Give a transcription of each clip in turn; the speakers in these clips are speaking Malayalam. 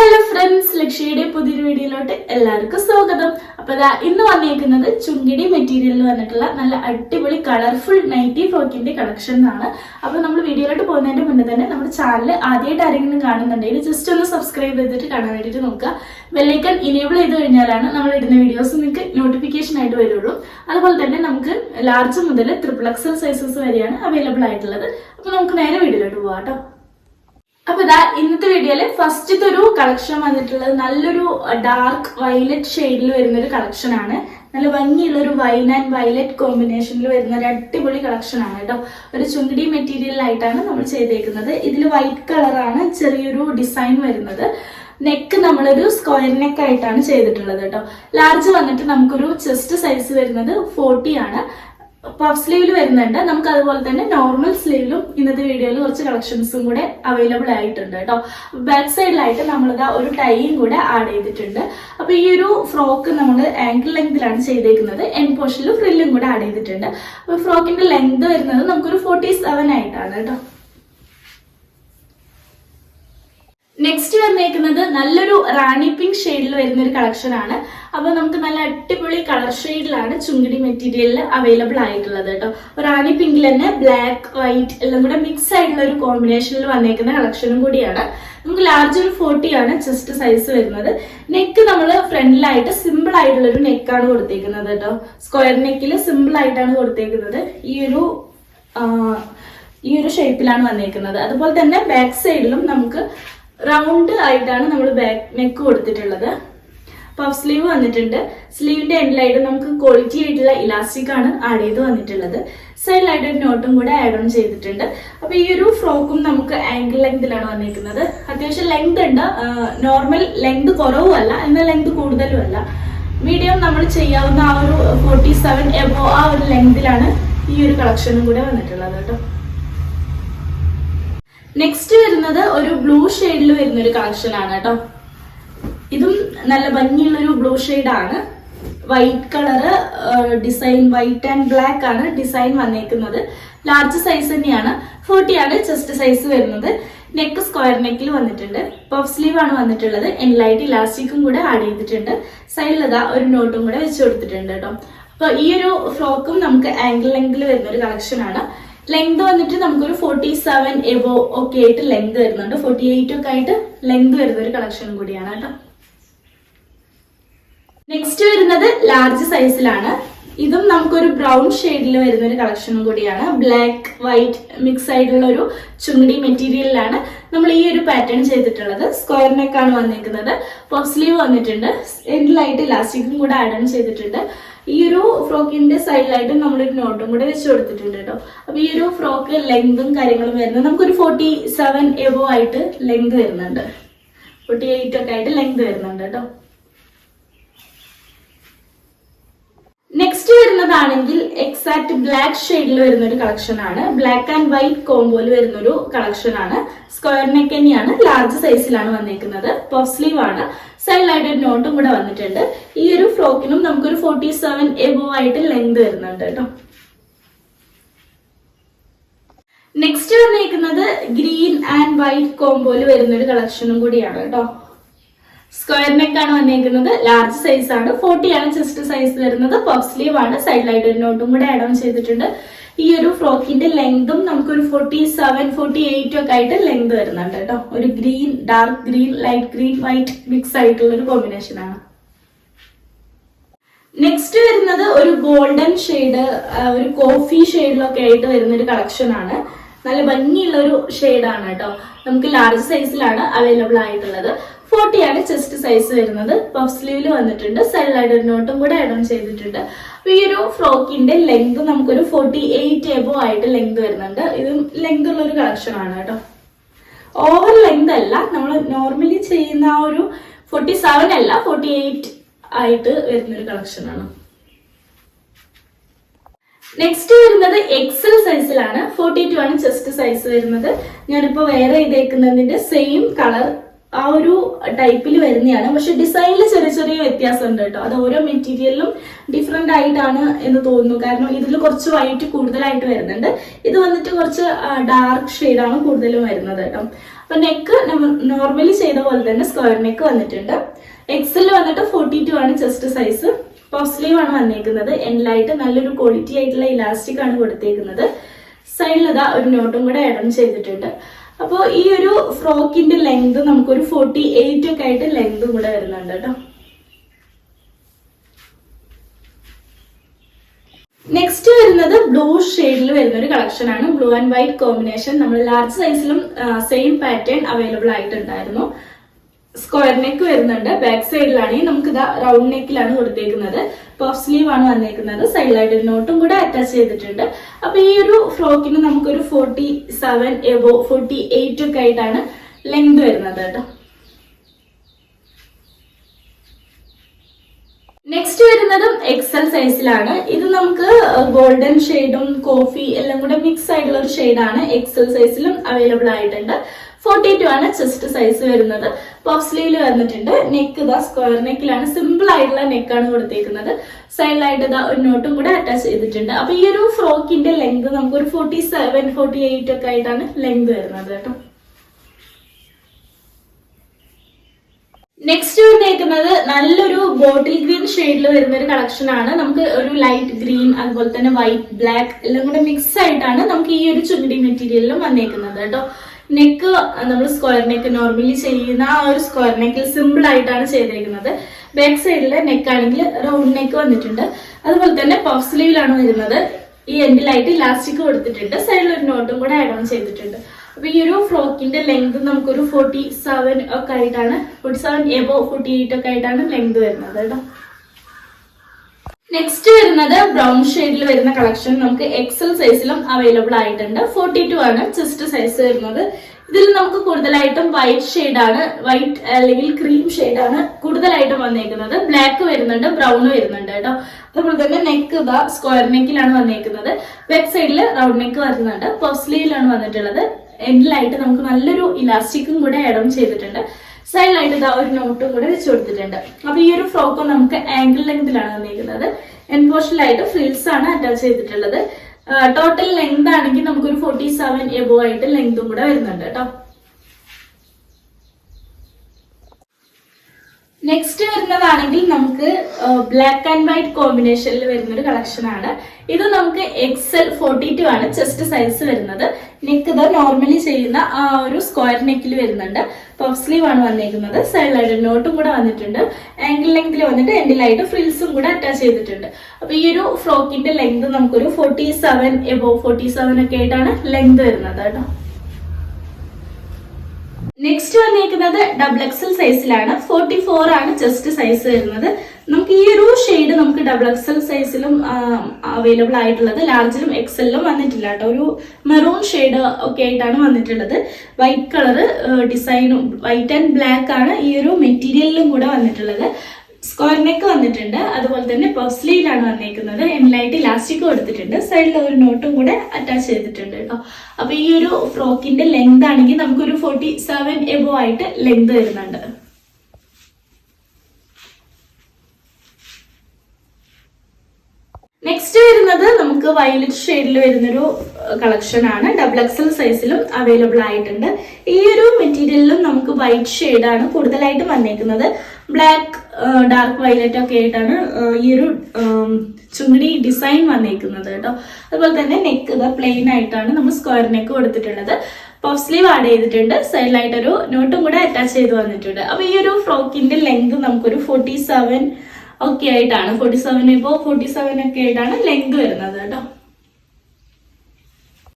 ഹലോ ഫ്രണ്ട്സ് ലക്ഷ്യയുടെ പുതിയൊരു വീഡിയോയിലോട്ട് എല്ലാവർക്കും സ്വാഗതം. അപ്പൊ ദാ ഇന്ന് വന്നിരിക്കുന്നത് ചുങ്കിടി മെറ്റീരിയലിൽ വന്നിട്ടുള്ള നല്ല അടിപൊളി കളർഫുൾ നൈറ്റി ഫ്രോക്കിന്റെ കളക്ഷൻ ആണ് അപ്പൊ നമ്മൾ വീഡിയോയിലോട്ട് പോകുന്നതിന്റെ മുന്നേ തന്നെ നമ്മുടെ ചാനൽ ആദ്യമായിട്ട് ആരെങ്കിലും കാണുന്നുണ്ടെങ്കിൽ ജസ്റ്റ് ഒന്ന് സബ്സ്ക്രൈബ് ചെയ്തിട്ട് കാണാൻ വേണ്ടിയിട്ട് നോക്കുക. ബെല്ലൈക്കൺ ഇനേബിൾ ചെയ്ത് കഴിഞ്ഞാലാണ് നമ്മൾ ഇടുന്ന വീഡിയോസ് നിങ്ങൾക്ക് നോട്ടിഫിക്കേഷൻ ആയിട്ട് വരുള്ളൂ. അതുപോലെ തന്നെ നമുക്ക് ലാർജ് മുതൽ ട്രിപ്പിൾ എക്സൽ സൈസസ് വരെയാണ് അവൈലബിൾ ആയിട്ടുള്ളത്. അപ്പൊ നമുക്ക് നേരെ വീഡിയോയിലോട്ട് പോവാം കേട്ടോ അപ്പൊ ഇതാ ഇന്നത്തെ വീഡിയോയിൽ ഫസ്റ്റത്തെ ഒരു കളക്ഷൻ വന്നിട്ടുള്ളത് നല്ലൊരു ഡാർക്ക് വയലറ്റ് ഷെയ്ഡിൽ വരുന്ന ഒരു കളക്ഷൻ ആണ്. നല്ല ഭംഗിയുള്ള ഒരു വൈൻ ആൻഡ് വയലറ്റ് കോമ്പിനേഷനിൽ വരുന്ന ഒരു അടിപൊളി കളക്ഷൻ ആണ് കേട്ടോ. ഒരു ചുങ്കടി മെറ്റീരിയലായിട്ടാണ് നമ്മൾ ചെയ്തേക്കുന്നത്. ഇതിൽ വൈറ്റ് കളറാണ് ചെറിയൊരു ഡിസൈൻ വരുന്നത്. നെക്ക് നമ്മളൊരു സ്ക്വയർ നെക്ക് ആയിട്ടാണ് ചെയ്തിട്ടുള്ളത് കേട്ടോ. ലാർജ് വന്നിട്ട് നമുക്കൊരു ചെസ്റ്റ് സൈസ് വരുന്നത് ഫോർട്ടി ആണ്. പഫ് സ്ലീവിൽ വരുന്നുണ്ട്. നമുക്ക് അതുപോലെ തന്നെ നോർമൽ സ്ലീവിലും ഇന്നത്തെ വീഡിയോയിൽ കുറച്ച് കളക്ഷൻസും കൂടെ അവൈലബിൾ ആയിട്ടുണ്ട് കേട്ടോ. ബാക്ക് സൈഡിലായിട്ട് നമ്മളിതാ ഒരു ടൈയും കൂടെ ആഡ് ചെയ്തിട്ടുണ്ട്. അപ്പൊ ഈ ഒരു ഫ്രോക്ക് നമ്മൾ ആങ്കിൾ ലെങ്തിലാണ് ചെയ്തേക്കുന്നത്. എൻ പോർഷനിൽ ഫ്രില്ലും കൂടെ ആഡ് ചെയ്തിട്ടുണ്ട്. അപ്പൊ ഫ്രോക്കിന്റെ ലെങ്ത് വരുന്നത് നമുക്കൊരു ഫോർട്ടി സെവൻ ആയിട്ടാണ് കേട്ടോ. നെക്സ്റ്റ് വന്നേക്കുന്നത് നല്ലൊരു റാണി പിങ്ക് ഷെയ്ഡിൽ വരുന്ന ഒരു കളക്ഷൻ ആണ്. അപ്പൊ നമുക്ക് നല്ല അടിപൊളി കളർ ഷെയ്ഡിലാണ് ചുങ്കിടി മെറ്റീരിയലിൽ അവൈലബിൾ ആയിട്ടുള്ളത് കേട്ടോ. റാണി പിങ്കിൽ തന്നെ ബ്ലാക്ക് വൈറ്റ് എല്ലാം കൂടെ മിക്സ് ആയിട്ടുള്ള ഒരു കോമ്പിനേഷനിൽ വന്നേക്കുന്ന കളക്ഷനും കൂടിയാണ്. നമുക്ക് ലാർജ് ഒരു ഫോർട്ടി ആണ് ചെസ്റ്റ് സൈസ് വരുന്നത്. നെക്ക് നമ്മൾ ഫ്രണ്ടിലായിട്ട് സിമ്പിൾ ആയിട്ടുള്ള ഒരു നെക്കാണ് കൊടുത്തേക്കുന്നത് കേട്ടോ. സ്ക്വയർ നെക്കിൽ സിമ്പിൾ ആയിട്ടാണ് കൊടുത്തേക്കുന്നത്. ഈ ഒരു ഈ ഒരു ഷേപ്പിലാണ് വന്നേക്കുന്നത്. അതുപോലെ തന്നെ ബാക്ക് സൈഡിലും നമുക്ക് റൗണ്ട് ആയിട്ടാണ് നമ്മൾ ബാക്ക് നെക്ക് കൊടുത്തിട്ടുള്ളത്. പഫ് സ്ലീവ് വന്നിട്ടുണ്ട്. സ്ലീവിന്റെ എൻഡിലായിട്ട് നമുക്ക് ക്വാളിറ്റി ആയിട്ടുള്ള ഇലാസ്റ്റിക് ആണ് ആഡ് ചെയ്ത് വന്നിട്ടുള്ളത്. സൈഡിലായിട്ട് ഒരു നോട്ടും കൂടെ ആഡ് ഓൺ ചെയ്തിട്ടുണ്ട്. അപ്പൊ ഈ ഒരു ഫ്രോക്കും നമുക്ക് ആംഗിൾ ലെങ്തിലാണ് വന്നിരിക്കുന്നത്. അത്യാവശ്യം ലെങ്ത് ഉണ്ട്. നോർമൽ ലെങ്ത് കുറവുമല്ല എന്നാൽ ലെങ്ത് കൂടുതലും അല്ല. മീഡിയം നമ്മൾ ചെയ്യാവുന്ന ആ ഒരു ഫോർട്ടി സെവൻ എബോ ആ ഒരു ലെങ്തിലാണ് ഈ ഒരു കളക്ഷനും കൂടെ വന്നിട്ടുള്ളത് കേട്ടോ. നെക്സ്റ്റ് വരുന്നത് ഒരു ബ്ലൂ ഷെയ്ഡിൽ വരുന്ന ഒരു കളക്ഷൻ ആണ് കേട്ടോ. ഇതും നല്ല ഭംഗിയുള്ള ഒരു ബ്ലൂ ആണ്. White colour design white and black ആണ് ഡിസൈൻ വന്നേക്കുന്നത്. ലാർജ് സൈസ് തന്നെയാണ്. ഫോർട്ടി ആണ് ചെസ്റ്റ് സൈസ് വരുന്നത്. നെക്ക് സ്ക്വയർ നെക്കിൽ വന്നിട്ടുണ്ട്. പഫ് സ്ലീവ് ആണ് വന്നിട്ടുള്ളത്. എൻലൈറ്റ് ഇലാസ്റ്റിക്കും കൂടെ ആഡ് ചെയ്തിട്ടുണ്ട്. സൈഡിൽ ഒരു നോട്ടും കൂടെ വെച്ച് കൊടുത്തിട്ടുണ്ട് കേട്ടോ. അപ്പൊ ഈ ഒരു ഫ്രോക്കും നമുക്ക് ആംഗിൾ ലെങ്കിൽ വരുന്ന ഒരു കളക്ഷൻ ആണ്. ലെങ്ത് വന്നിട്ട് നമുക്കൊരു ഫോർട്ടി സെവൻ എബോ ഒക്കെ ആയിട്ട് ലെങ്ത് വരുന്നുണ്ട്. ഫോർട്ടി എയ്റ്റ് ഒക്കെ ആയിട്ട് ലെങ്ത് വരുന്ന ഒരു കളക്ഷൻ കൂടിയാണ് കേട്ടോ. നെക്സ്റ്റ് വരുന്നത് ലാർജ് സൈസിലാണ് ഇതും നമുക്കൊരു ബ്രൗൺ ഷെയ്ഡിൽ വരുന്ന ഒരു കളക്ഷനും കൂടിയാണ്. ബ്ലാക്ക് വൈറ്റ് മിക്സ് ആയിട്ടുള്ള ഒരു ചുങ്ങടി മെറ്റീരിയലിലാണ് നമ്മൾ ഈ ഒരു പാറ്റേൺ ചെയ്തിട്ടുള്ളത്. സ്ക്വയർ നെക്ക് ആണ് വന്നിരിക്കുന്നത് പോസ്ലീവ് സ്ലീവ് വന്നിട്ടുണ്ട്. എൻഡിലായിട്ട് ഇലാസ്റ്റിക്കും കൂടെ ആഡ് ചെയ്തിട്ടുണ്ട്. ഈ ഒരു ഫ്രോക്കിന്റെ സൈഡിലായിട്ട് നമ്മളൊരു നോട്ടും കൂടെ വെച്ച് കൊടുത്തിട്ടുണ്ട് കേട്ടോ. അപ്പൊ ഈ ഒരു ഫ്രോക്ക് ലെങ്തും കാര്യങ്ങളും വരുന്നത് നമുക്കൊരു ഫോർട്ടി സെവൻ എബോ ആയിട്ട് ലെങ്ത് വരുന്നുണ്ട്. ഫോർട്ടി എയ്റ്റ് ഒക്കെ ആയിട്ട് ലെങ്ത് വരുന്നുണ്ട് കേട്ടോ. നെക്സ്റ്റ് വരുന്നതാണെങ്കിൽ എക്സാക്ട് ബ്ലാക്ക് ഷെയ്ഡിൽ വരുന്ന ഒരു കളക്ഷൻ ആണ്. ബ്ലാക്ക് ആൻഡ് വൈറ്റ് കോംബോയിൽ വരുന്ന ഒരു കളക്ഷൻ ആണ്. സ്ക്വയർ നെക്ക് തന്നെയാണ്. ലാർജ് സൈസിലാണ് വന്നേക്കുന്നത്. പഫ് സ്ലീവ് ആണ്. സൈഡിലായിട്ട് ഒരു നോട്ടും കൂടെ വന്നിട്ടുണ്ട്. ഈ ഒരു ഫ്രോക്കിനും നമുക്കൊരു ഫോർട്ടി സെവൻ എബോ ആയിട്ട് ലെങ്ത് വരുന്നുണ്ട് കേട്ടോ. നെക്സ്റ്റ് വന്നേക്കുന്നത് ഗ്രീൻ ആൻഡ് വൈറ്റ് കോംബോയിൽ വരുന്ന ഒരു കളക്ഷനും കൂടിയാണ് കേട്ടോ. സ്ക്വയർ നെക്ക് ആണ് വന്നിരിക്കുന്നത് ലാർജ് സൈസ് ആണ്. ഫോർട്ടി ആണ് ചെസ്റ്റ് സൈസ് വരുന്നത്. പഫ് സ്ലീവ് ആണ്. സൈഡ് ഒരു നോട്ടും കൂടെ ആഡ് ഓൺ ചെയ്തിട്ടുണ്ട്. ഈ ഒരു ഫ്രോക്കിന്റെ ലെങ്തും നമുക്കൊരു ഫോർട്ടി സെവൻ ഫോർട്ടി എയ്റ്റ് ഒക്കെ ആയിട്ട് ലെങ്ത് വരുന്നുണ്ട് കേട്ടോ. ഒരു green dark green light green white mix ആയിട്ടുള്ള ഒരു കോമ്പിനേഷൻ ആണ്. നെക്സ്റ്റ് വരുന്നത് ഒരു ഗോൾഡൻ ഷെയ്ഡ് ഒരു കോഫി ഷെയ്ഡിലൊക്കെ ആയിട്ട് വരുന്ന ഒരു കളക്ഷൻ ആണ്. നല്ല ഭംഗിയുള്ള ഒരു ഷെയ്ഡാണ് കേട്ടോ. നമുക്ക് ലാർജ് സൈസിലാണ് അവൈലബിൾ ആയിട്ടുള്ളത്. ഫോർട്ടി ആണ് ചെസ്റ്റ് സൈസ് വരുന്നത്. പഫ് സ്ലീവിൽ വന്നിട്ടുണ്ട്. സൈഡ് ഒരു നോട്ടും കൂടെ ചെയ്തിട്ടുണ്ട്. അപ്പൊ ഈ ഒരു ഫ്രോക്കിന്റെ ലെങ്ത് നമുക്കൊരു ഫോർട്ടി എയ്റ്റ് എബോ ആയിട്ട് ലെങ്ത് വരുന്നുണ്ട്. ഇത് ലെങ്ത് ഉള്ള ഒരു കളക്ഷൻ ആണ് കേട്ടോ. ഓവർ ലെങ്ത് അല്ല നമ്മൾ നോർമലി ചെയ്യുന്ന ആ ഒരു ഫോർട്ടി സെവൻ അല്ല ഫോർട്ടി എയ്റ്റ് ആയിട്ട് വരുന്ന ഒരു കളക്ഷൻ ആണ്. നെക്സ്റ്റ് വരുന്നത് എക്സൽ സൈസിലാണ് ഫോർട്ടി ടു ആണ് ചെസ്റ്റ് സൈസ് വരുന്നത്. ഞാനിപ്പോ വേറെ ഇതേക്കുന്നതിന്റെ സെയിം കളർ ആ ഒരു ടൈപ്പിൽ വരുന്നതാണ് പക്ഷെ ഡിസൈനിൽ ചെറിയ ചെറിയ വ്യത്യാസം ഉണ്ട് കേട്ടോ. അത് ഓരോ മെറ്റീരിയലിലും ഡിഫറെന്റ് ആയിട്ടാണ് എന്ന് തോന്നുന്നു. കാരണം ഇതിൽ കുറച്ച് വൈറ്റ് കൂടുതലായിട്ട് വരുന്നുണ്ട്. ഇത് വന്നിട്ട് കുറച്ച് ഡാർക്ക് ഷെയ്ഡാണ് കൂടുതലും വരുന്നത് കേട്ടോ. അപ്പൊ നെക്ക് നോർമലി ചെയ്ത പോലെ തന്നെ സ്ക്വയർ നെക്ക് വന്നിട്ടുണ്ട്. എക്സിൽ വന്നിട്ട് ഫോർട്ടി ടു ആണ് ചെസ്റ്റ് സൈസ് പോസ്റ്റ്ലീവ് ആണ് വന്നേക്കുന്നത്. എൻഡിലായിട്ട് നല്ലൊരു ക്വാളിറ്റി ആയിട്ടുള്ള ഇലാസ്റ്റിക് ആണ് കൊടുത്തേക്കുന്നത്. സൈഡിൽ ഇതാ ഒരു നോട്ടും കൂടെ ഇടം ചെയ്തിട്ടുണ്ട്. അപ്പോൾ ഈ ഒരു ഫ്രോക്കിന്റെ ലെങ്ത് നമുക്കൊരു ഫോർട്ടി എയ്റ്റ് ഒക്കെ ആയിട്ട് ലെങ്ത് കൂടെ വരുന്നുണ്ട് കേട്ടോ. നെക്സ്റ്റ് വരുന്നത് ബ്ലൂ ഷെയ്ഡിൽ വരുന്ന ഒരു കളക്ഷൻ ആണ്. ബ്ലൂ ആൻഡ് വൈറ്റ് കോമ്പിനേഷൻ നമ്മൾ ലാർജ് സൈസിലും സെയിം പാറ്റേൺ അവൈലബിൾ ആയിട്ടുണ്ടായിരുന്നു. സ്ക്വയർ നെക്ക് വരുന്നുണ്ട്. ബാക്ക് സൈഡിലാണെങ്കിൽ നമുക്ക് ഇതാ റൗണ്ട് നെക്കിലാണ് കൊടുത്തേക്കുന്നത്. പഫ് സ്ലീവ് ആണ് വന്നേക്കുന്നത്. സൈഡിലായിട്ട് നോട്ടും കൂടെ അറ്റാച്ച് ചെയ്തിട്ടുണ്ട്. അപ്പൊ ഈ ഒരു ഫ്രോക്കിന് നമുക്കൊരു forty seven above forty eight ഒക്കെ ആയിട്ടാണ് ലെങ്ത് വരുന്നത് കേട്ടോ. നെക്സ്റ്റ് വരുന്നതും എക്സൽ സൈസിലാണ് ഇത് നമുക്ക് ഗോൾഡൻ ഷെയ്ഡും കോഫി എല്ലാം കൂടെ മിക്സ് ആയിട്ടുള്ള ഒരു ഷെയ്ഡാണ് എക്സൽ സൈസിലും അവൈലബിൾ ആയിട്ടുണ്ട്. ഫോർട്ടി ടു ആണ് ചെസ്റ്റ് സൈസ് വരുന്നത്. പഫ് വന്നിട്ടുണ്ട്. നെക്ക് ഇതാ സ്ക്വയർ നെക്കിലാണ് സിമ്പിൾ ആയിട്ടുള്ള നെക്കാണ് കൊടുത്തേക്കുന്നത്. സൈഡിലായിട്ട് ഇതാ ഒരു നോട്ടും കൂടെ അറ്റാച്ച് ചെയ്തിട്ടുണ്ട്. അപ്പൊ ഈ ഒരു ഫ്രോക്കിന്റെ ലെങ്ത് നമുക്ക് ഒരു ഫോർട്ടി സെവൻ ഫോർട്ടി എയ്റ്റ് ഒക്കെ ആയിട്ടാണ് ലെങ്ത് വരുന്നത് കേട്ടോ. നെക്സ്റ്റ് വന്നേക്കുന്നത് നല്ലൊരു ബോട്ടിൽ ഗ്രീൻ ഷെയ്ഡിൽ വരുന്ന ഒരു കളക്ഷൻ ആണ്. നമുക്ക് ഒരു ലൈറ്റ് ഗ്രീൻ അതുപോലെ തന്നെ വൈറ്റ് ബ്ലാക്ക് എല്ലാം കൂടെ മിക്സ് ആയിട്ടാണ് നമുക്ക് ഈ ഒരു ചുണ്ടി മെറ്റീരിയലിലും വന്നേക്കുന്നത് കേട്ടോ. നെക്ക് നമ്മൾ സ്ക്വയർ നെക്ക് നോർമലി ചെയ്യുന്ന ആ ഒരു സ്ക്വയർ നെക്കിൽ സിമ്പിൾ ആയിട്ടാണ് ചെയ്തേക്കുന്നത്. ബാക്ക് സൈഡിൽ നെക്ക് ആണെങ്കിൽ റൗണ്ട് നെക്ക് വന്നിട്ടുണ്ട്. അതുപോലെ തന്നെ പഫ് സ്ലീവിലാണ് വരുന്നത്. ഈ എൻഡിലായിട്ട് ഇലാസ്റ്റിക് കൊടുത്തിട്ടുണ്ട്. സൈഡിൽ ഒരു നോട്ടും കൂടെ ആഡ് ഓൺ ചെയ്തിട്ടുണ്ട്. അപ്പൊ ഈ ഒരു ഫ്രോക്കിന്റെ ലെങ്ത് നമുക്കൊരു ഫോർട്ടി സെവൻ ഒക്കെ ആയിട്ടാണ് forty seven above forty eight ഒക്കെ ആയിട്ടാണ് ലെങ്ത് വരുന്നത് കേട്ടോ. നെക്സ്റ്റ് വരുന്നത് ബ്രൗൺ ഷെയ്ഡിൽ വരുന്ന കളക്ഷൻ നമുക്ക് എക്സൽ സൈസിലും അവൈലബിൾ ആയിട്ടുണ്ട്. ഫോർട്ടി ടു ആണ് ചെസ്റ്റ് സൈസ് വരുന്നത്. ഇതിൽ നമുക്ക് കൂടുതലായിട്ടും വൈറ്റ് ഷെയ്ഡാണ് വൈറ്റ് അല്ലെങ്കിൽ ക്രീം ഷെയ്ഡാണ് കൂടുതലായിട്ടും വന്നേക്കുന്നത്. ബ്ലാക്ക് വരുന്നുണ്ട് ബ്രൗൺ വരുന്നുണ്ട് കേട്ടോ. അതുപോലെ തന്നെ നെക്ക് ഇതാ സ്ക്വയർ നെക്കിലാണ് വന്നേക്കുന്നത്. ബാക്ക് സൈഡിൽ റൗണ്ട് നെക്ക് വരുന്നുണ്ട്. പൊസ്ലിയിലാണ് വന്നിട്ടുള്ളത്. എൻഡിലായിട്ട് നമുക്ക് നല്ലൊരു ഇലാസ്റ്റിക്കും കൂടെ ആഡ് ഓൺ ചെയ്തിട്ടുണ്ട്. സൈഡിലായിട്ട് ഇതാ ഒരു നോട്ടും കൂടെ വെച്ച് കൊടുത്തിട്ടുണ്ട്. അപ്പൊ ഈ ഒരു ഫ്രോക്ക് നമുക്ക് ആംഗിൾ ലെങ്തിലാണ് തന്നിരിക്കുന്നത് എൻ പോർഷനിലായിട്ട് ഫ്രിൽസ് ആണ് അറ്റാച്ച് ചെയ്തിട്ടുള്ളത്. ടോട്ടൽ ലെങ്ത് ആണെങ്കിൽ നമുക്കൊരു ഫോർട്ടി സെവൻ എബോ ആയിട്ട് ലെങ്തും കൂടെ വരുന്നുണ്ട് കേട്ടോ. നെക്സ്റ്റ് വരുന്നതാണെങ്കിൽ നമുക്ക് ബ്ലാക്ക് ആൻഡ് വൈറ്റ് കോമ്പിനേഷനിൽ വരുന്ന ഒരു കളക്ഷൻ ആണ്. ഇത് നമുക്ക് എക്സൽ ഫോർട്ടി ടു ആണ് ചെസ്റ്റ് സൈസ് വരുന്നത്. നെക്ക് ഇത് നോർമലി ചെയ്യുന്ന ആ ഒരു സ്ക്വയർ നെക്കിൽ വരുന്നുണ്ട്. പഫ് സ്ലീവ് ആണ് വന്നിരിക്കുന്നത് സൈഡിലായിട്ട് നോട്ടും കൂടെ വന്നിട്ടുണ്ട്. ആംഗിൾ ലെങ്തിൽ വന്നിട്ട് എൻഡിലായിട്ട് ഫ്രിൽസും കൂടെ അറ്റാച്ച് ചെയ്തിട്ടുണ്ട്. അപ്പൊ ഈ ഒരു ഫ്രോക്കിന്റെ ലെങ്ത് നമുക്കൊരു forty seven above forty seven ഒക്കെ ആയിട്ടാണ് ലെങ്ത് വരുന്നത് കേട്ടോ. നെക്സ്റ്റ് വന്നിരിക്കുന്നത് ഡബിൾ എക്സൽ സൈസിലാണ് ഫോർട്ടി ഫോർ ആണ് ചെസ്റ്റ് സൈസ് വരുന്നത്. നമുക്ക് ഈ ഒരു ഷെയ്ഡ് നമുക്ക് ഡബിൾ എക്സൽ സൈസിലും അവൈലബിൾ ആയിട്ടുള്ളത്. ലാർജിലും എക്സലിലും വന്നിട്ടില്ല കേട്ടോ. ഒരു മെറൂൺ ഷെയ്ഡ് ഒക്കെ ആയിട്ടാണ് വന്നിട്ടുള്ളത്. വൈറ്റ് കളർ ഡിസൈനും വൈറ്റ് ആൻഡ് ബ്ലാക്ക് ആണ് ഈ ഒരു മെറ്റീരിയലിലും കൂടെ വന്നിട്ടുള്ളത്. സ്ക്വയർ വന്നിട്ടുണ്ട്. അതുപോലെ തന്നെ പസ്ലിയിലാണ് വന്നിരിക്കുന്നത് എംലൈറ്റ് ഇലാസ്റ്റിക് കൊടുത്തിട്ടുണ്ട് സൈഡിൽ ഒരു നോട്ടും കൂടെ അറ്റാച്ച് ചെയ്തിട്ടുണ്ട് കേട്ടോ. അപ്പൊ ഈ ഒരു ഫ്രോക്കിന്റെ ലെങ്ത് ആണെങ്കിൽ നമുക്കൊരു ഫോർട്ടി സെവൻ എബോ ആയിട്ട് ലെങ്ത് വരുന്നുണ്ട്. നെക്സ്റ്റ് വരുന്നത് നമുക്ക് വയലറ്റ് ഷെയ്ഡിൽ വരുന്നൊരു കളക്ഷൻ ആണ്. ഡബിൾ എക്സൽ സൈസിലും അവൈലബിൾ ആയിട്ടുണ്ട്. ഈ ഒരു മെറ്റീരിയലിലും നമുക്ക് വൈറ്റ് ഷെയ്ഡാണ് കൂടുതലായിട്ട് വന്നേക്കുന്നത്. ബ്ലാക്ക് ഡാർക്ക് വയലറ്റ് ഒക്കെ ആയിട്ടാണ് ഈ ഒരു ചുങ്ങടി ഡിസൈൻ വന്നേക്കുന്നത് കേട്ടോ. അതുപോലെ തന്നെ നെക്ക് പ്ലെയിൻ ആയിട്ടാണ് നമ്മൾ സ്ക്വയർ നെക്ക് കൊടുത്തിട്ടുള്ളത്. പഫ് സ്ലീവ് ആഡ് ചെയ്തിട്ടുണ്ട്. സൈഡിലായിട്ടൊരു നോട്ടും കൂടെ അറ്റാച്ച് ചെയ്ത് വന്നിട്ടുണ്ട്. അപ്പൊ ഈ ഒരു ഫ്രോക്കിന്റെ ലെങ്ത് നമുക്കൊരു ഫോർട്ടി സെവൻ ഒക്കെ ആയിട്ടാണ്. ഫോർട്ടി സെവൻ ഇപ്പോൾ ഫോർട്ടി സെവൻ ഒക്കെ ആയിട്ടാണ് ലെങ്ത് വരുന്നത് കേട്ടോ.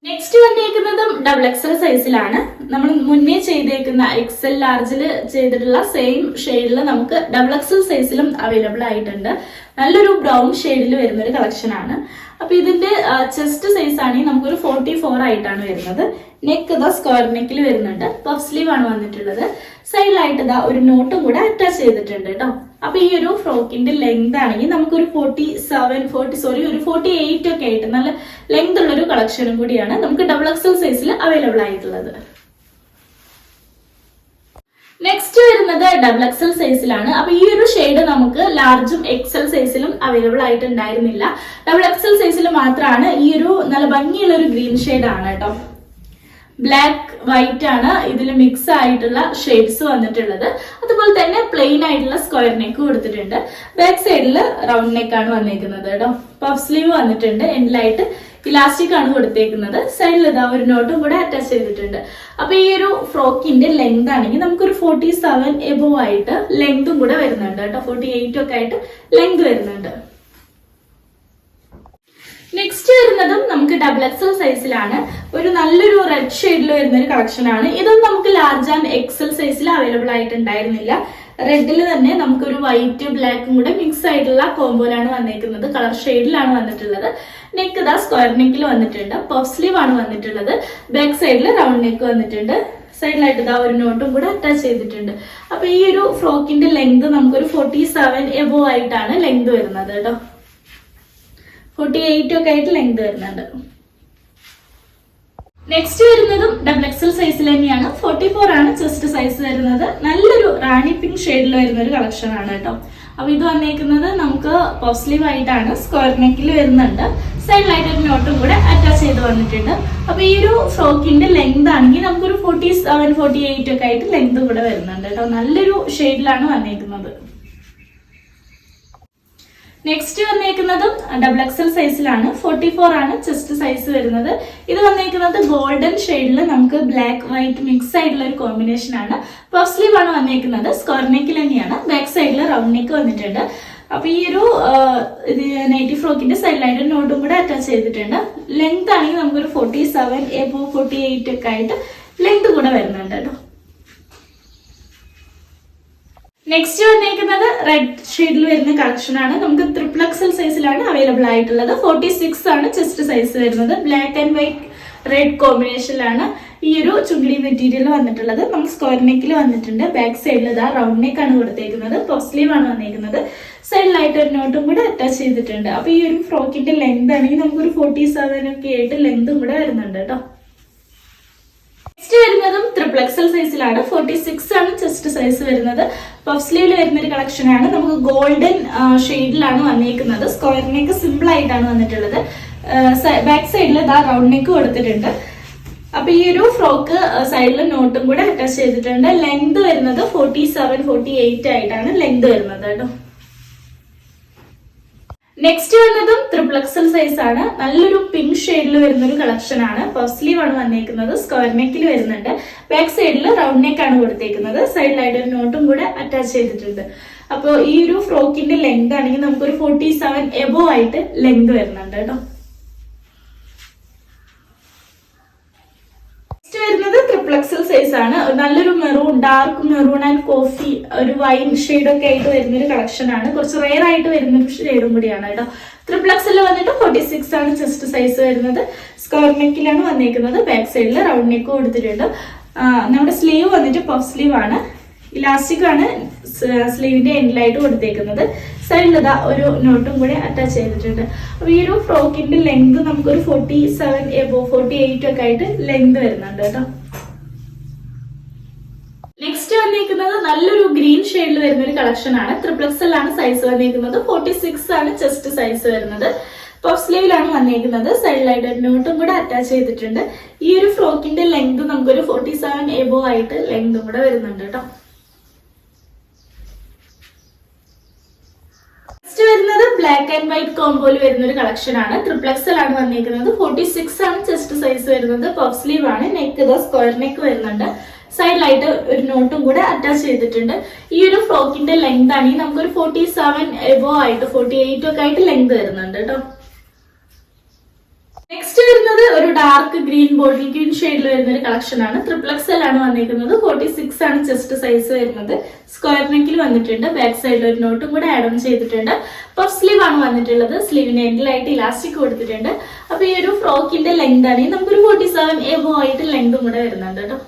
നെക്സ്റ്റ് വന്നേക്കുന്നതും ഡബിൾ എക്സൽ സൈസിലാണ് നമ്മൾ മുന്നേ ചെയ്തേക്കുന്ന എക്സൽ ലാർജിൽ ചെയ്തിട്ടുള്ള സെയിം ഷെയ്ഡിൽ നമുക്ക് ഡബിൾ എക്സൽ സൈസിലും അവൈലബിൾ ആയിട്ടുണ്ട്. നല്ലൊരു ബ്രൗൺ ഷെയ്ഡിൽ വരുന്ന ഒരു കളക്ഷൻ ആണ്. അപ്പൊ ഇതിന്റെ ചെസ്റ്റ് സൈസ് ആണെങ്കിൽ നമുക്കൊരു ഫോർട്ടി ഫോർ ആയിട്ടാണ് വരുന്നത്. നെക്ക് ഇതാ സ്ക്വയർ നെക്കിൽ വരുന്നുണ്ട്. പഫ് സ്ലീവ് ആണ് വന്നിട്ടുള്ളത്. സൈഡിലായിട്ട് ഇതാ ഒരു നോട്ടും കൂടെ അറ്റാച്ച് ചെയ്തിട്ടുണ്ട് കേട്ടോ. അപ്പൊ ഈ ഒരു ഫ്രോക്കിന്റെ ലെങ്ത് ആണെങ്കിൽ നമുക്കൊരു ഫോർട്ടി സെവൻ ഫോർട്ടി സോറി ഒരു ഫോർട്ടി എയ്റ്റ് ഒക്കെ ആയിട്ട് നല്ല ലെങ്ത് ഉള്ള ഒരു കളക്ഷനും കൂടിയാണ് നമുക്ക് ഡബിൾ എക്സൽ സൈസിൽ അവൈലബിൾ ആയിട്ടുള്ളത്. നെക്സ്റ്റ് വരുന്നത് ഡബിൾ എക്സൽ സൈസിലാണ് അപ്പൊ ഈ ഒരു ഷെയ്ഡ് നമുക്ക് ലാർജും എക്സൽ സൈസിലും അവൈലബിൾ ആയിട്ട് ഉണ്ടായിരുന്നില്ല ഡബിൾ എക്സൽ സൈസിൽ മാത്രമാണ് ഈ ഒരു നല്ല ഭംഗിയുള്ള ഒരു ഗ്രീൻ ഷെയ്ഡ് ആണ് കേട്ടോ. ബ്ലാക്ക് വൈറ്റ് ആണ് ഇതിൽ മിക്സ് ആയിട്ടുള്ള ഷെയ്ഡ്സ് വന്നിട്ടുള്ളത്. അതുപോലെ തന്നെ പ്ലെയിൻ ആയിട്ടുള്ള സ്ക്വയർ നെക്ക് കൊടുത്തിട്ടുണ്ട് ബാക്ക് സൈഡിൽ റൗണ്ട് നെക്ക് ആണ് വന്നേക്കുന്നത് കേട്ടോ. പഫ് സ്ലീവ് വന്നിട്ടുണ്ട്. എൻഡിലായിട്ട് ഇലാസ്റ്റിക് ആണ് കൊടുത്തേക്കുന്നത്. സൈഡിൽ ഇതാ ഒരു നോട്ടും കൂടെ അറ്റാച്ച് ചെയ്തിട്ടുണ്ട്. അപ്പൊ ഈ ഒരു ഫ്രോക്കിന്റെ ലെങ്ത് ആണെങ്കിൽ നമുക്കൊരു ഫോർട്ടി സെവൻ എബോ ആയിട്ട് ലെങ്തും കൂടെ വരുന്നുണ്ട് കേട്ടോ. ഫോർട്ടി എയ്റ്റ് ഒക്കെ ആയിട്ട് ലെങ്ത് വരുന്നുണ്ട്. നെക്സ്റ്റ് വരുന്നതും നമുക്ക് ഡബിൾ എക്സൽ സൈസിലാണ് ഒരു നല്ലൊരു റെഡ് ഷെയ്ഡിൽ വരുന്ന ഒരു കളക്ഷൻ ആണ്. ഇതും നമുക്ക് ലാർജ് ആൻഡ് എക്സൽ സൈസിൽ അവൈലബിൾ ആയിട്ടുണ്ടായിരുന്നില്ല. റെഡിൽ തന്നെ നമുക്കൊരു വൈറ്റ് ബ്ലാക്കും കൂടെ മിക്സ് ആയിട്ടുള്ള കോമ്പോയിലാണ് വന്നിരിക്കുന്നത് കളർ ഷെയ്ഡിലാണ് വന്നിട്ടുള്ളത്. നെക്ക് ഇതാ സ്ക്വയർ നെക്കിൽ വന്നിട്ടുണ്ട്. പഫ് സ്ലീവ് ആണ് വന്നിട്ടുള്ളത്. ബാക്ക് സൈഡിൽ റൗണ്ട് നെക്ക് വന്നിട്ടുണ്ട്. സൈഡിലായിട്ട് ഇതാ ഒരു നോട്ടും കൂടെ അറ്റാച്ച് ചെയ്തിട്ടുണ്ട്. അപ്പൊ ഈ ഒരു ഫ്രോക്കിന്റെ ലെങ്ത് നമുക്കൊരു ഫോർട്ടി സെവൻ എബോ ആയിട്ടാണ് ലെങ്ത് വരുന്നത് കേട്ടോ. ഫോർട്ടി എയ്റ്റ് ഒക്കെ ആയിട്ട് ലെങ്ത് വരുന്നുണ്ട്. നെക്സ്റ്റ് വരുന്നതും ഡബിൾ എക്സൽ സൈസിൽ തന്നെയാണ്. ഫോർട്ടി ഫോർ ആണ് ചെസ്റ്റ് സൈസ് വരുന്നത്. നല്ലൊരു റാണി പിങ്ക് ഷെയ്ഡിൽ വരുന്ന ഒരു കളക്ഷൻ ആണ് കേട്ടോ. അപ്പൊ ഇത് വന്നേക്കുന്നത് നമുക്ക് പഫ് ആയിട്ടാണ് സ്ക്വയർ നെക്കിൽ വരുന്നുണ്ട്. സൈഡിലായിട്ട് ഒരു നോട്ടും കൂടെ അറ്റാച്ച് ചെയ്ത് വന്നിട്ടുണ്ട്. അപ്പൊ ഈ ഒരു ഫ്രോക്കിന്റെ ലെങ്ത് ആണെങ്കിൽ നമുക്കൊരു ഫോർട്ടി സെവൻ ഫോർട്ടി എയ്റ്റ് ഒക്കെ ആയിട്ട് ലെങ്ത് കൂടെ വരുന്നുണ്ട് കേട്ടോ. നല്ലൊരു ഷെയ്ഡിലാണ് വന്നേക്കുന്നത്. നെക്സ്റ്റ് വന്നേക്കുന്നതും ഡബിൾ എക്സൽ സൈസിലാണ് ഫോർട്ടി ഫോർ ആണ് ചെസ്റ്റ് സൈസ് വരുന്നത്. ഇത് വന്നേക്കുന്നത് ഗോൾഡൻ ഷെയ്ഡിൽ നമുക്ക് ബ്ലാക്ക് വൈറ്റ് മിക്സ് ആയിട്ടുള്ള ഒരു കോമ്പിനേഷൻ ആണ്. പഫ് സ്ലീവ് ആണ് വന്നേക്കുന്നത്. സ്ക്വയർ തന്നെയാണ്. ബാക്ക് സൈഡിൽ റൗണ്ട് നെക്ക് വന്നിട്ടുണ്ട്. അപ്പൊ ഈ ഒരു നൈറ്റി ഫ്രോക്കിന്റെ സൈഡിലായിട്ട് നോട്ടും കൂടെ അറ്റാച്ച് ചെയ്തിട്ടുണ്ട്. ലെങ്ത് ആണെങ്കിൽ നമുക്കൊരു forty seven above forty eight ഒക്കെ ആയിട്ട് ലെങ്ത് കൂടെ വരുന്നുണ്ട് കേട്ടോ. നെക്സ്റ്റ് വന്നിരിക്കുന്നത് റെഡ് ഷെയ്ഡിൽ വരുന്ന കളക്ഷൻ ആണ്. നമുക്ക് ത്രിപ്ലക്സൽ സൈസിലാണ് അവൈലബിൾ ആയിട്ടുള്ളത്. ഫോർട്ടി സിക്സ് ആണ് ചെസ്റ്റ് സൈസ് വരുന്നത്. ബ്ലാക്ക് ആൻഡ് വൈറ്റ് റെഡ് കോമ്പിനേഷനിലാണ് ഈ ഒരു ചുണ്ടി മെറ്റീരിയൽ വന്നിട്ടുള്ളത്. നമുക്ക് സ്ക്വയർ നെക്കിൽ വന്നിട്ടുണ്ട്. ബാക്ക് സൈഡിൽ ഇതാ റൗണ്ട് നെക്ക് ആണ് കൊടുത്തേക്കുന്നത്. പോസ്റ്റ്ലീവ് ആണ് വന്നേക്കുന്നത്. സൈഡിലായിട്ട് ഒരു നോട്ടും കൂടെ അറ്റാച്ച് ചെയ്തിട്ടുണ്ട്. അപ്പൊ ഈ ഒരു ഫ്രോക്കിന്റെ ലെങ്ത് ആണെങ്കിൽ നമുക്കൊരു ഫോർട്ടി സെവൻ ഒക്കെ ആയിട്ട് ലെങ്തും കൂടെ വരുന്നുണ്ട് കേട്ടോ സൈസിലാണ് ഫോർട്ടി സിക്സ് ആണ് ചെസ്റ്റ് സൈസ് വരുന്നത്. പഫ് സ്ലീവിൽ വരുന്ന ഒരു കളക്ഷൻ ആണ്. നമുക്ക് ഗോൾഡൻ ഷെയ്ഡിലാണ് വന്നിരിക്കുന്നത് സ്ക്വയർ നെക്ക് സിമ്പിൾ ആയിട്ടാണ് വന്നിട്ടുള്ളത്. ബാക്ക് സൈഡിൽ ഇതാ റൗണ്ട് നെക്ക് കൊടുത്തിട്ടുണ്ട്. അപ്പൊ ഈ ഒരു ഫ്രോക്ക് സൈഡിൽ നോട്ടും കൂടെ അറ്റാച്ച് ചെയ്തിട്ടുണ്ട്. ലെങ്ത് വരുന്നത് ഫോർട്ടി സെവൻ ഫോർട്ടി എയ്റ്റ് ആയിട്ടാണ് ലെങ്ത് വരുന്നത് കേട്ടോ. നെക്സ്റ്റ് വന്നതും ത്രിപ്ലക്സൽ സൈസ് ആണ്. നല്ലൊരു പിങ്ക് ഷെയ്ഡിൽ വരുന്ന ഒരു കളക്ഷൻ ആണ്. പഫ് സ്ലീവ് ആണ് വന്നേക്കുന്നത്. സ്ക്വയർ നെക്കിൽ വരുന്നുണ്ട്. ബാക്ക് സൈഡിൽ റൗണ്ട് നെക്ക് ആണ് കൊടുത്തേക്കുന്നത്. സൈഡിലായിട്ട് ഒരു നോട്ടും കൂടെ അറ്റാച്ച് ചെയ്തിട്ടുണ്ട്. അപ്പോൾ ഈ ഒരു ഫ്രോക്കിന്റെ ലെങ്ത് ആണെങ്കിൽ നമുക്കൊരു ഫോർട്ടി സെവൻ എബോ ആയിട്ട് ലെങ്ത് വരുന്നുണ്ട് കേട്ടോ നെക്സ്റ്റ് വരുന്നത് ട്രിപ്പിൾ എക്സൽ സൈസ് ആണ്. നല്ലൊരു maroon dark maroon and coffee ഒരു വൈൻ ഷെയ്ഡ് ഒക്കെ ആയിട്ട് വരുന്നൊരു കളക്ഷൻ ആണ്. കുറച്ച് റെയർ ആയിട്ട് വരുന്ന ഷെയ്ഡും കൂടിയാണ് കേട്ടോ. ത്രിപ്ലക്സിൽ വന്നിട്ട് ഫോർട്ടി സിക്സ് ആണ് ചെസ്റ്റ് സൈസ് വരുന്നത്. സ്ക്വയർ നെക്കിലാണ് വന്നേക്കുന്നത്. ബാക്ക് സൈഡിൽ റൗണ്ട് നെക്ക് കൊടുത്തിട്ടുണ്ട് നമ്മുടെ സ്ലീവ് വന്നിട്ട് പഫ് സ്ലീവ് ആണ്. ഇലാസ്റ്റിക് ആണ് സ്ലീവിന്റെ എൻഡിലായിട്ട് കൊടുത്തേക്കുന്നത് സൈഡിൽ ഇതാ ഒരു നോട്ടും കൂടി അറ്റാച്ച് ചെയ്തിട്ടുണ്ട്. അപ്പൊ ഈ ഒരു ഫ്രോക്കിന്റെ ലെങ്ത് നമുക്കൊരു forty seven above forty eight ഒക്കെ ആയിട്ട് ലെങ്ത് വരുന്നുണ്ട് കേട്ടോ. നെക്സ്റ്റ് വന്നിരിക്കുന്നത് നല്ലൊരു ഗ്രീൻ ഷെയ്ഡിൽ വരുന്ന ഒരു കളക്ഷൻ ആണ്. ത്രിപ്ലക്സൽ ആണ് സൈസ് വന്നിരിക്കുന്നത് ഫോർട്ടി സിക്സ് ആണ് ചെസ്റ്റ് സൈസ് വരുന്നത്. പഫ് സ്ലീവിലാണ് വന്നിരിക്കുന്നത് സൈഡിലായിട്ട് ഒരു നോട്ടും കൂടെ അറ്റാച്ച് ചെയ്തിട്ടുണ്ട്. ഈ ഒരു ഫ്രോക്കിന്റെ ലെങ്ത് നമുക്കൊരു ഫോർട്ടി സെവൻ എബോ ആയിട്ട് ലെങ്തും കൂടെ വരുന്നുണ്ട് കേട്ടോ. നെക്സ്റ്റ് വരുന്നത് ബ്ലാക്ക് ആൻഡ് വൈറ്റ് കോംബോയിൽ വരുന്ന ഒരു കളക്ഷൻ ആണ്. ട്രിപ്ലക്സൽ ആണ് വന്നിരിക്കുന്നത് ഫോർട്ടി സിക്സ് ആണ് ചെസ്റ്റ് സൈസ് വരുന്നത്. പഫ് സ്ലീവ് ആണ്. നെക്ക് സ്ക്വയർ നെക്ക് വരുന്നുണ്ട്. സൈഡിലായിട്ട് ഒരു നോട്ടും കൂടെ അറ്റാച്ച് ചെയ്തിട്ടുണ്ട്. ഈ ഒരു ഫ്രോക്കിന്റെ ലെങ്ത് ആണെങ്കിൽ നമുക്കൊരു ഫോർട്ടി സെവൻ എബോ ആയിട്ട് ഫോർട്ടി എയ്റ്റ് ഒക്കെ ആയിട്ട് ലെങ്ത് വരുന്നുണ്ട് കേട്ടോ. നെക്സ്റ്റ് വരുന്നത് ഒരു ഡാർക്ക് ഗ്രീൻ ബോട്ടിൽ ഗ്രീൻ ഷെയ്ഡിൽ വരുന്ന ഒരു കളക്ഷൻ ആണ്. ട്രിപ്ലക്സൽ ആണ് വന്നിരിക്കുന്നത്. ഫോർട്ടി സിക്സ് ആണ് ചെസ്റ്റ് സൈസ് വരുന്നത്. സ്ക്വയർ നെക്കിൽ വന്നിട്ടുണ്ട്. ബാക്ക് സൈഡിൽ ഒരു നോട്ടും കൂടെ ആഡ് ഓൺ ചെയ്തിട്ടുണ്ട്. പഫ് സ്ലീവ് ആണ് വന്നിട്ടുള്ളത്. സ്ലീവിന് എൻഡിലായിട്ട് ഇലാസ്റ്റിക് കൊടുത്തിട്ടുണ്ട്. അപ്പൊ ഈ ഒരു ഫ്രോക്കിന്റെ ലെങ്ത് ആണെങ്കിൽ നമുക്കൊരു ഫോർട്ടി സെവൻ എബോ ആയിട്ട് ലെങ്തും കൂടെ വരുന്നുണ്ട് കേട്ടോ.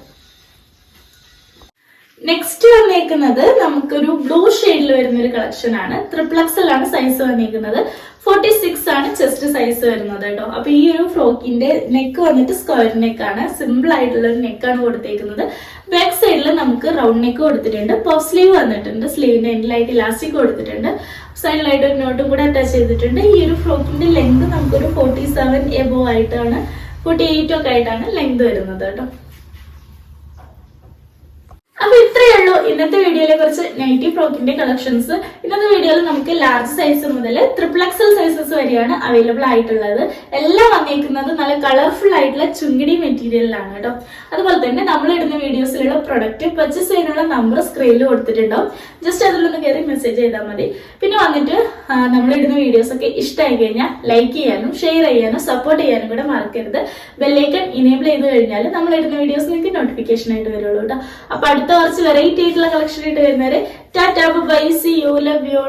നെക്സ്റ്റ് വന്നേക്കുന്നത് നമുക്കൊരു ബ്ലൂ ഷെയ്ഡിൽ വരുന്ന ഒരു കളക്ഷൻ ആണ്. ത്രിപ്ലക്സിലാണ് സൈസ് വന്നേക്കുന്നത്. ഫോർട്ടി സിക്സ് ആണ് ചെസ്റ്റ് സൈസ് വരുന്നത് കേട്ടോ. അപ്പൊ ഈ ഒരു ഫ്രോക്കിന്റെ നെക്ക് വന്നിട്ട് സ്ക്വയർ നെക്ക് ആണ്. സിമ്പിൾ ആയിട്ടുള്ള ഒരു നെക്കാണ് കൊടുത്തേക്കുന്നത്. ബാക്ക് സൈഡിൽ നമുക്ക് റൗണ്ട് നെക്ക് കൊടുത്തിട്ടുണ്ട്. പഫ് സ്ലീവ് വന്നിട്ടുണ്ട്. സ്ലീവിന്റെ എൻഡിലായിട്ട് ഇലാസ്റ്റിക് കൊടുത്തിട്ടുണ്ട്. സൈഡിലായിട്ട് ഒരു നോട്ടും കൂടെ അറ്റാച്ച് ചെയ്തിട്ടുണ്ട്. ഈ ഒരു ഫ്രോക്കിന്റെ ലെങ്ത് നമുക്കൊരു ഫോർട്ടി സെവൻ എബോ ആയിട്ടാണ്. ഫോർട്ടി എയ്റ്റ് ഒക്കെ ആയിട്ടാണ് ലെങ്ത് വരുന്നത് കേട്ടോ. അപ്പൊ ഇത്രയേ ഉള്ളൂ ഇന്നത്തെ വീഡിയോയിലെ കുറച്ച് നൈറ്റി ഫ്രോക്കിന്റെ കളക്ഷൻസ് ഇന്നത്തെ വീഡിയോയിൽ നമുക്ക് ലാർജ് സൈസ് മുതൽ ട്രിപ്പിൾ എക്സൽ സൈസസ് വരെയാണ് അവൈലബിൾ ആയിട്ടുള്ളത്. എല്ലാം വന്നിരിക്കുന്നത് നല്ല കളർഫുൾ ആയിട്ടുള്ള ചുങ്കിടി മെറ്റീരിയലിലാണ് കേട്ടോ. അതുപോലെ തന്നെ നമ്മൾ ഇടുന്ന വീഡിയോസിലുള്ള പ്രൊഡക്റ്റ് പർച്ചേസ് ചെയ്യാനുള്ള നമ്പർ സ്ക്രീനിൽ കൊടുത്തിട്ടുണ്ടാവും. ജസ്റ്റ് അതിലൊന്ന് കയറി മെസ്സേജ് ചെയ്താൽ മതി. പിന്നെ വന്നിട്ട് നമ്മൾ ഇടുന്ന വീഡിയോസ് ഒക്കെ ഇഷ്ടമായി കഴിഞ്ഞാൽ ലൈക്ക് ചെയ്യാനും ഷെയർ ചെയ്യാനും സപ്പോർട്ട് ചെയ്യാനും കൂടെ മറക്കരുത്. ബെല്ലൈക്കൺ ഇനേബിൾ ചെയ്ത് കഴിഞ്ഞാൽ നമ്മൾ ഇടുന്ന വീഡിയോസ് നിങ്ങൾക്ക് നോട്ടിഫിക്കേഷൻ ആയിട്ട് വരുള്ളൂ കേട്ടോ. അപ്പൊ അടുത്ത കുറച്ച് വെറൈറ്റി ആയിട്ടുള്ള കളക്ഷൻ ആയിട്ട് വരുന്നവരെ tata bye see you love you